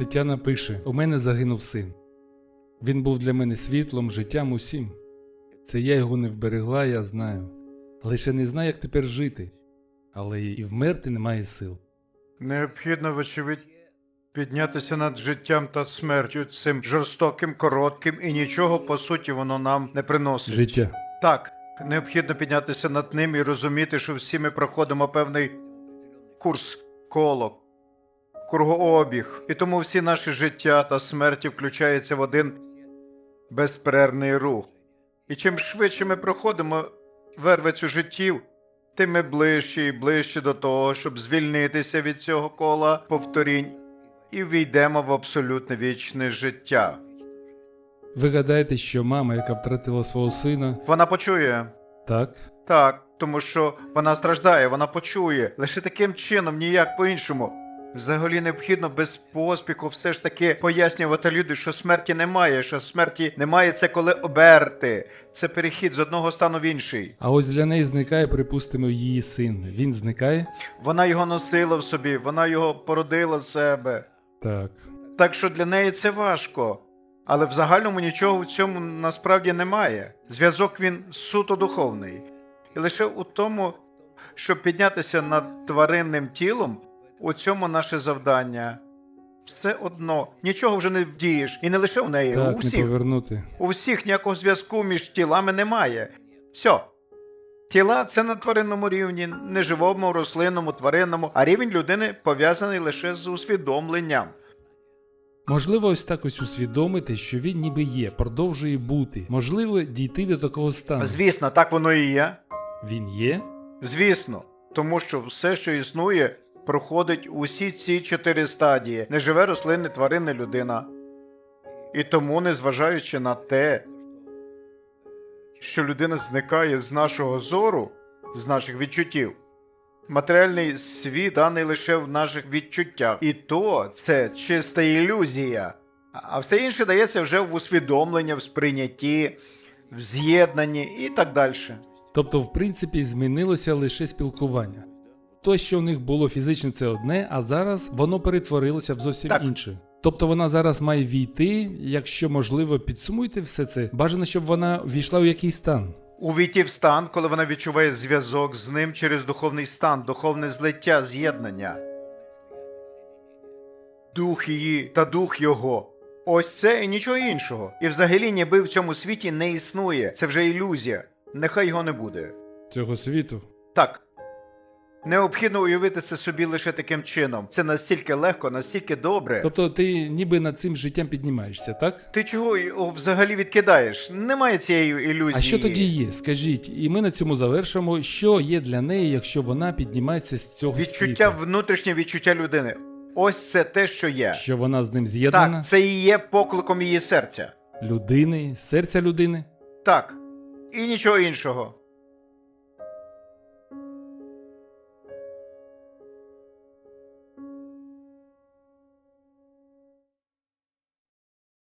Тетяна пише: У мене загинув син. Він був для мене світлом, життям усім. Це я його не вберегла, я знаю. Лише не знаю, як тепер жити. Але і вмерти немає сил. Необхідно, вочевидь, піднятися над життям та смертю цим жорстоким, коротким і нічого по суті воно нам не приносить. Життя. Так, необхідно піднятися над ним і розуміти, що всі ми проходимо певний курс, коло, кругообіг. І тому всі наші життя та смерті включаються в один безперервний рух. І чим швидше ми проходимо вервицю життів, тим ми ближче і ближче до того, щоб звільнитися від цього кола повторінь і війдемо в абсолютне вічне життя. Ви гадаєте, що мама, яка втратила свого сина, Вона почує. так? Так, тому що вона страждає, вона почує. Лише таким чином, ніяк по-іншому. Взагалі необхідно без поспіху все ж таки пояснювати люди, що смерті немає, що смерті немає це коли оберти. Це перехід з одного стану в інший. А ось для неї зникає, припустимо, її син. Він зникає? Вона його носила в собі, вона його породила з себе. Так. Так що для неї це важко. Але в загальному нічого в цьому насправді немає. Зв'язок він суто духовний. І лише у тому, щоб піднятися над тваринним тілом, у цьому наше завдання. Все одно, нічого вже не вдієш. І не лише у неї, у Так, не всіх. повернути. У всіх ніякого зв'язку між тілами немає. Все. Тіла це на тваринному рівні, не живому, рослинному, тваринному, а рівень людини пов'язаний лише з усвідомленням. Можливо, ось так ось усвідомити, що він ніби є, продовжує бути. Можливо, дійти до такого стану. Звісно, так воно і є. Він є? Звісно, тому що все, що існує, проходить усі ці чотири стадії: неживе рослинне, тваринне, людина. І тому, незважаючи на те, що людина зникає з нашого зору, з наших відчуттів, матеріальний світ даний лише в наших відчуттях. І то це чиста ілюзія. А все інше дається вже в усвідомленні, в сприйнятті, в з'єднанні і так далі. Тобто, в принципі, змінилося лише спілкування. То, що в них було фізично, це одне, а зараз воно перетворилося в зовсім Так. інше. Тобто вона зараз має війти, якщо можливо, підсумуйте все це. Бажано, щоб вона війшла у якийсь стан. Увійти в стан, коли вона відчуває зв'язок з ним через духовний стан, духовне злиття, з'єднання. Дух її та дух його. Ось це і нічого іншого. І взагалі ніби в цьому світі не існує. Це вже ілюзія. Нехай його не буде. Цього світу. Так. Необхідно уявити це собі лише таким чином. Це настільки легко, настільки добре. Тобто ти ніби над цим життям піднімаєшся, так? Ти чого його взагалі відкидаєш? Немає цієї ілюзії. А що тоді є? Скажіть, і ми на цьому завершимо, що є для неї, якщо вона піднімається з цього Відчуття, світу? внутрішнє відчуття людини. Ось це те, що є. Що вона з ним з'єднана? Так, це і є покликом її серця. Людини, серця людини? Так. І нічого іншого.